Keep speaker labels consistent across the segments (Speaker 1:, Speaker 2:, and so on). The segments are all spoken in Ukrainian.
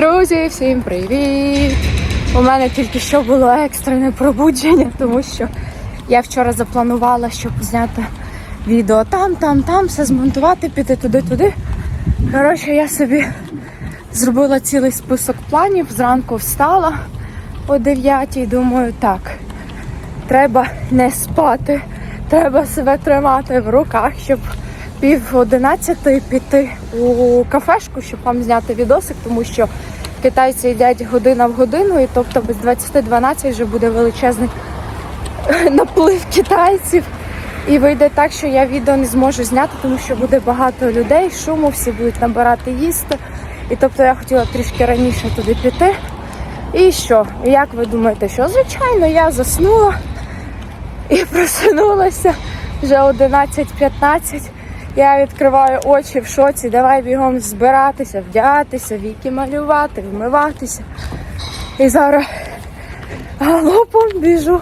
Speaker 1: Друзі, всім привіт! У мене тільки що було екстрене пробудження, тому що я вчора запланувала, щоб зняти відео там, там, там, все змонтувати, піти туди-туди. Коротше, я собі зробила цілий список планів. Зранку встала о 9 думаю, так, треба не спати, треба себе тримати в руках, щоб пів одинадцятої піти у кафешку, щоб вам зняти відосик, тому що китайці їдять година в годину, і тобто без 20-12 вже буде величезний наплив китайців. І вийде так, що я відео не зможу зняти, тому що буде багато людей, шуму, всі будуть набирати їсти. І тобто я хотіла трішки раніше туди піти. І що? Як ви думаєте, що? Звичайно, я заснула і просинулася вже 11.15. Я відкриваю очі в шоці, давай бігом збиратися, вдягатися, віки малювати, вмиватися. І зараз галопом біжу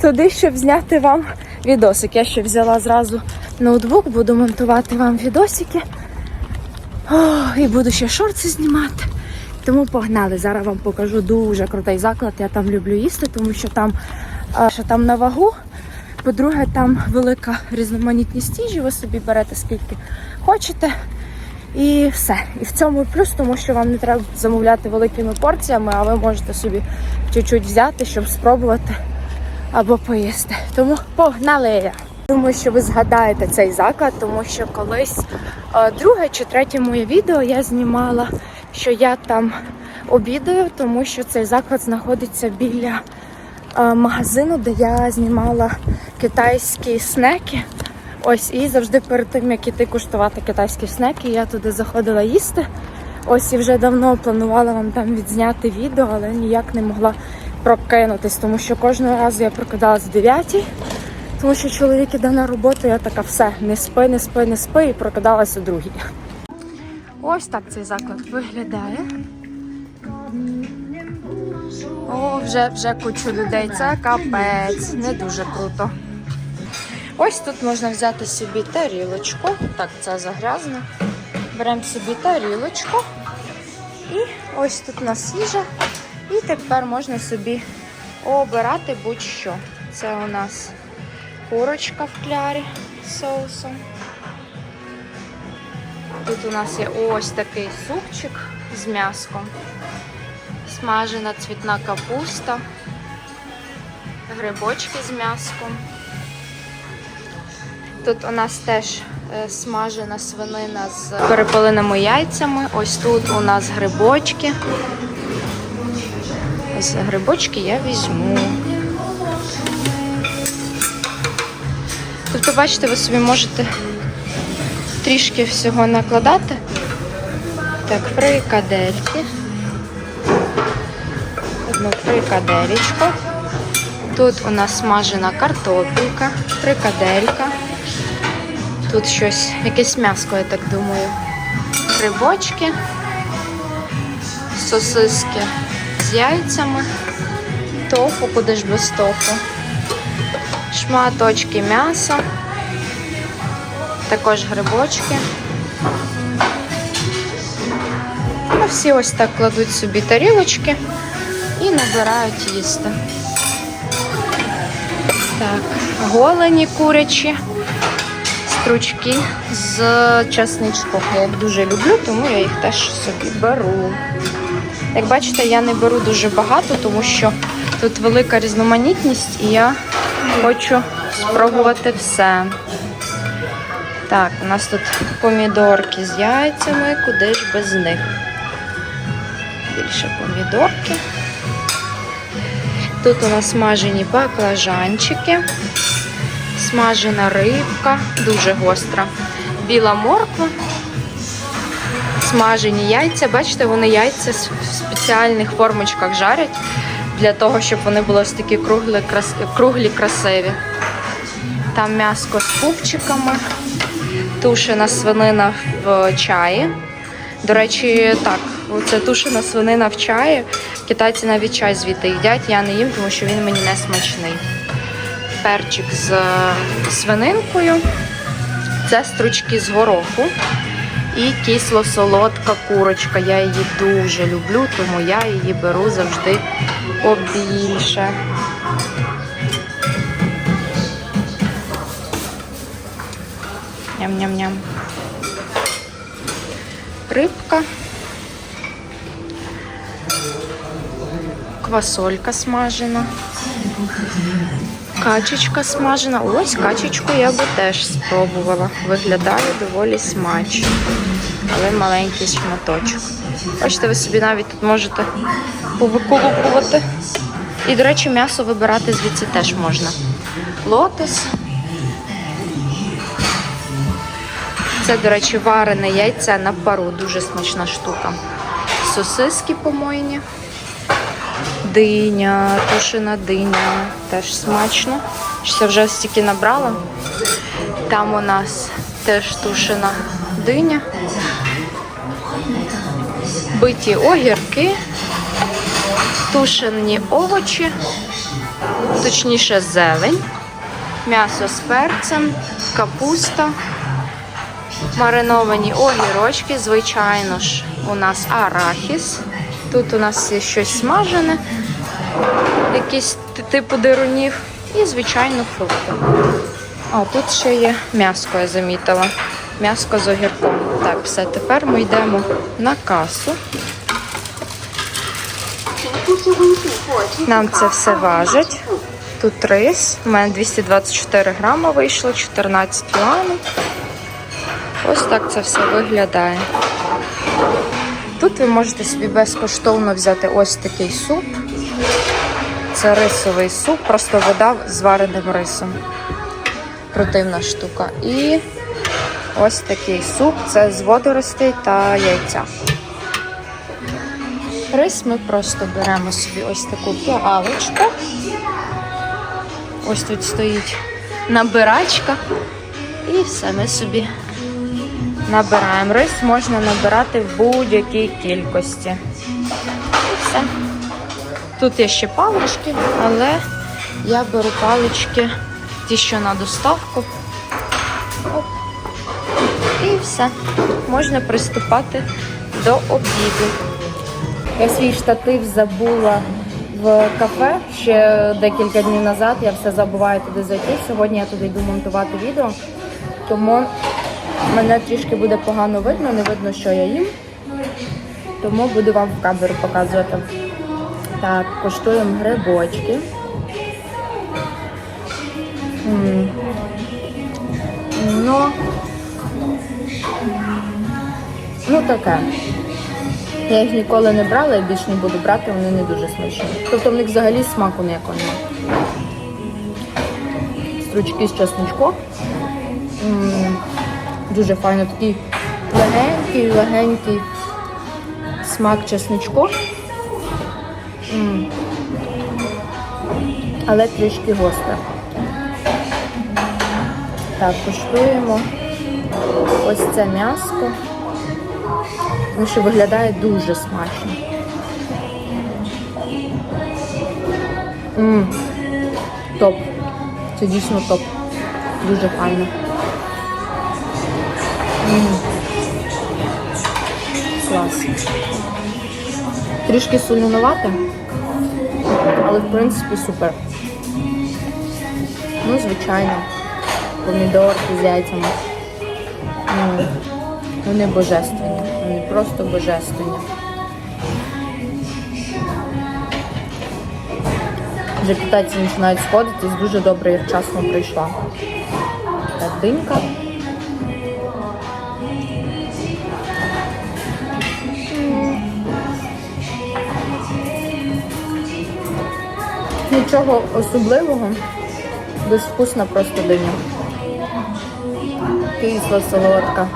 Speaker 1: туди, щоб зняти вам відосик. Я ще взяла зразу ноутбук, буду монтувати вам відосики. О, і буду ще шорти знімати. Тому погнали. Зараз вам покажу дуже крутий заклад. Я там люблю їсти, тому що там, а, що там на вагу. По-друге, там велика різноманітність їжі, ви собі берете скільки хочете. І все. І в цьому плюс, тому що вам не треба замовляти великими порціями, а ви можете собі чуть-чуть взяти, щоб спробувати або поїсти. Тому погнали! Думаю, що ви згадаєте цей заклад, тому що колись е, друге чи третє моє відео я знімала, що я там обідаю, тому що цей заклад знаходиться біля е, магазину, де я знімала китайські снеки. Ось і завжди перед тим, як іти куштувати китайські снеки, я туди заходила їсти. Ось і вже давно планувала вам там відзняти відео, але ніяк не могла прокинутись, тому що кожного разу я прокидалась в 9, тому що чоловік іде на роботу, я така все, не спи, не спи, не спи, і прокидалась у другій. Ось так цей заклад виглядає. О, вже, вже кучу людей. Це капець, не дуже круто. Ось тут можна взяти собі тарілочку. Так, це загрязно. Беремо собі тарілочку. І ось тут у нас їжа. І тепер можна собі обирати будь-що. Це у нас курочка в клярі з соусом. Тут у нас є ось такий супчик з м'яском. Смажена цвітна капуста, грибочки з м'яском. Тут у нас теж е, смажена свинина з перепелиними яйцями. Ось тут у нас грибочки. Ось грибочки я візьму. Тобто, бачите, ви собі можете трішки всього накладати. Так, фрикадельки. Одну фрикаделечку. Тут у нас смажена картопелька, фрикаделька. Тут щось, якесь м'яско, я так думаю. Грибочки, сосиски з яйцями, тофу, куди ж без тофу, шматочки м'яса, також грибочки. Ну, всі ось так кладуть собі тарілочки і набирають їсти. Так, голені курячі, стручки з часничком. Я їх дуже люблю, тому я їх теж собі беру. Як бачите, я не беру дуже багато, тому що тут велика різноманітність і я хочу спробувати все. Так, у нас тут помідорки з яйцями, куди ж без них. Більше помідорки. Тут у нас смажені баклажанчики, смажена рибка, дуже гостра, біла морква, смажені яйця. Бачите, вони яйця в спеціальних формочках жарять для того, щоб вони були ось такі круглі, крас... круглі красиві. Там м'яско з пупчиками, тушена свинина в чаї. До речі, так, це тушена свинина в чаї. Китайці навіть чай звідти їдять, я не їм, тому що він мені не смачний. Перчик з свининкою. Це стручки з гороху. І кисло-солодка курочка. Я її дуже люблю, тому я її беру завжди побільше. Ням-ням-ням. Рибка. Квасолька смажена. Качечка смажена. Ось качечку я би теж спробувала. Виглядає доволі смачно. Але маленький шматочок. Бачите, ви собі навіть тут можете повиколупувати. І, до речі, м'ясо вибирати звідси теж можна. Лотос. Це, до речі, варене яйце на пару. Дуже смачна штука. Сосиски помойні. Диня, тушена диня. Теж смачно. Щось вже стільки набрала. Там у нас теж тушена диня. Биті огірки, тушені овочі, точніше зелень, м'ясо з перцем, капуста, мариновані огірочки, звичайно ж, у нас арахіс. Тут у нас є щось смажене, якісь типу дирунів і, звичайно, фрукти. А тут ще є м'яско, я замітила. М'яско з огірком. Так, все, тепер ми йдемо на касу. Нам це все важить. Тут рис. У мене 224 грама вийшло, 14 юанів. Ось так це все виглядає. Тут ви можете собі безкоштовно взяти ось такий суп. Це рисовий суп, просто вода з вареним рисом. Противна штука. І ось такий суп це з водоростей та яйця. Рис ми просто беремо собі ось таку піалочку. Ось тут стоїть набирачка. І все ми собі набираємо. Рис можна набирати в будь-якій кількості. І все. Тут є ще палички, але я беру палички, ті, що на доставку. Оп. І все. Можна приступати до обіду. Я свій штатив забула в кафе ще декілька днів назад. Я все забуваю туди зайти. Сьогодні я туди йду монтувати відео, тому мене трішки буде погано видно, не видно, що я їм. Тому буду вам в камеру показувати. Так, коштуємо грибочки. Ну, ну таке. Я їх ніколи не брала і більше не буду брати, вони не дуже смачні. Тобто в них взагалі смаку ніякого немає. Стручки з чесночком. Дуже файно, такий легенький, легенький смак чесночку. М. Але трішки гостре. Так, куштуємо ось це м'яско. Тому що виглядає дуже смачно. М, Топ. Це дійсно топ. Дуже файно. М. Клас. Трішки солонувате, але в принципі супер. Ну, звичайно, помідорки з яйцями. М. Вони божественні, вони просто божественні. Вже починають сходитись, дуже добре я вчасно прийшла. Так, динька. Нічого особливого, безвкусна просто диня. Кисла солодка.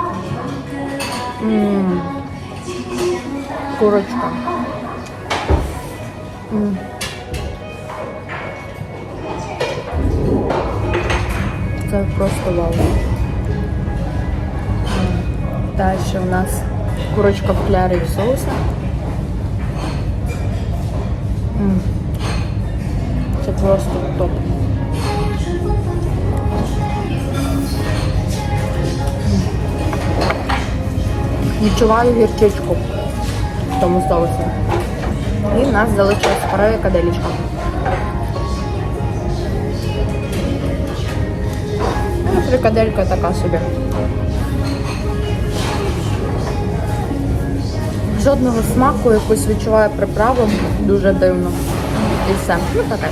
Speaker 1: Курочка. Це просто вау. Далі у нас курочка в кляри в. Це просто топ. Відчуваю гірчичку в тому соусі. І в нас залишилась фрикаделічка. Ну, фрикаделька така собі. Жодного смаку якось відчуваю приправу дуже дивно. І все. Ну таке.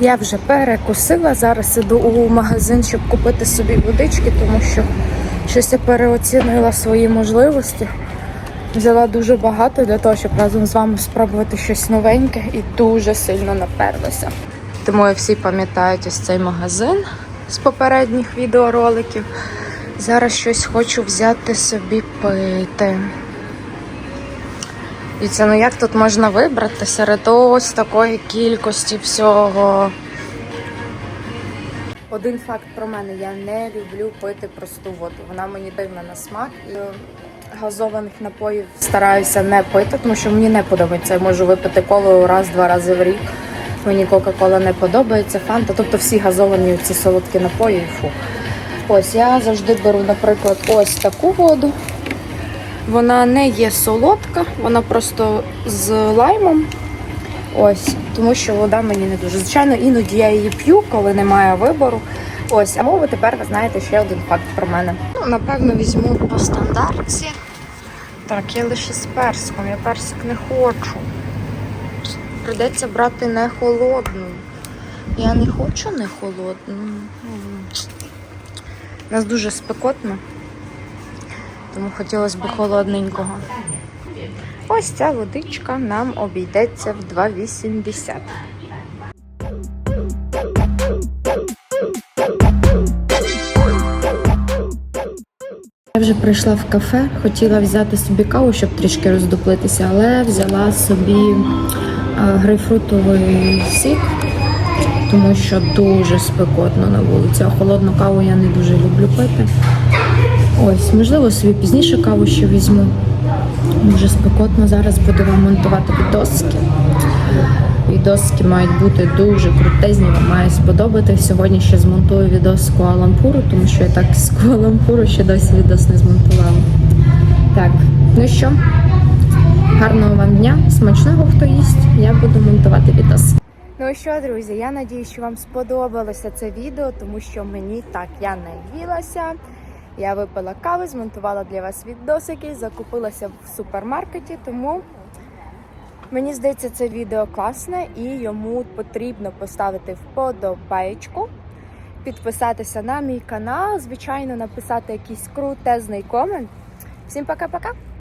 Speaker 1: Я вже перекусила. Зараз іду у магазин, щоб купити собі водички, тому що щось я переоцінила свої можливості. Взяла дуже багато для того, щоб разом з вами спробувати щось новеньке і дуже сильно наперлася. Тому всі пам'ятають ось цей магазин з попередніх відеороликів. Зараз щось хочу взяти собі пити. І ну як тут можна вибрати серед ось такої кількості всього. Один факт про мене: я не люблю пити просту воду. Вона мені дивна на смак і е, газованих напоїв стараюся не пити, тому що мені не подобається. Я можу випити коло раз-два рази в рік. Мені Кока-Кола не подобається, фанта, тобто всі газовані ці солодкі напої. Фу. Ось я завжди беру, наприклад, ось таку воду. Вона не є солодка, вона просто з лаймом. Ось, тому що вода мені не дуже. Звичайно, іноді я її п'ю, коли немає вибору. Ось, а ви тепер ви знаєте ще один факт про мене. Ну, напевно, візьму по стандартці. Так, я лише з персиком, я персик не хочу. Придеться брати не холодну. Я не хочу не холодну. У нас дуже спекотно тому хотілося б холодненького. Ось ця водичка нам обійдеться в 2,80. Я вже прийшла в кафе, хотіла взяти собі каву, щоб трішки роздуплитися, але взяла собі е, грейпфрутовий сік, тому що дуже спекотно на вулиці. А холодну каву я не дуже люблю пити. Ось, можливо, собі пізніше каву ще візьму. Дуже спекотно. Зараз буду вам монтувати відоски. Відоски мають бути дуже крутезні, вам має сподобатись. Сьогодні ще змонтую відос з Куалампуру, тому що я так з Куалампуру ще досі відос не змонтувала. Так, ну що, гарного вам дня, смачного хто їсть. Я буду монтувати відос. Ну що, друзі, я надію, що вам сподобалося це відео, тому що мені так я наїлася. Я випила кави, змонтувала для вас відосики, закупилася в супермаркеті, тому мені здається, це відео класне і йому потрібно поставити вподобайку, підписатися на мій канал, звичайно, написати якийсь крутезний комент. Всім пока-пока!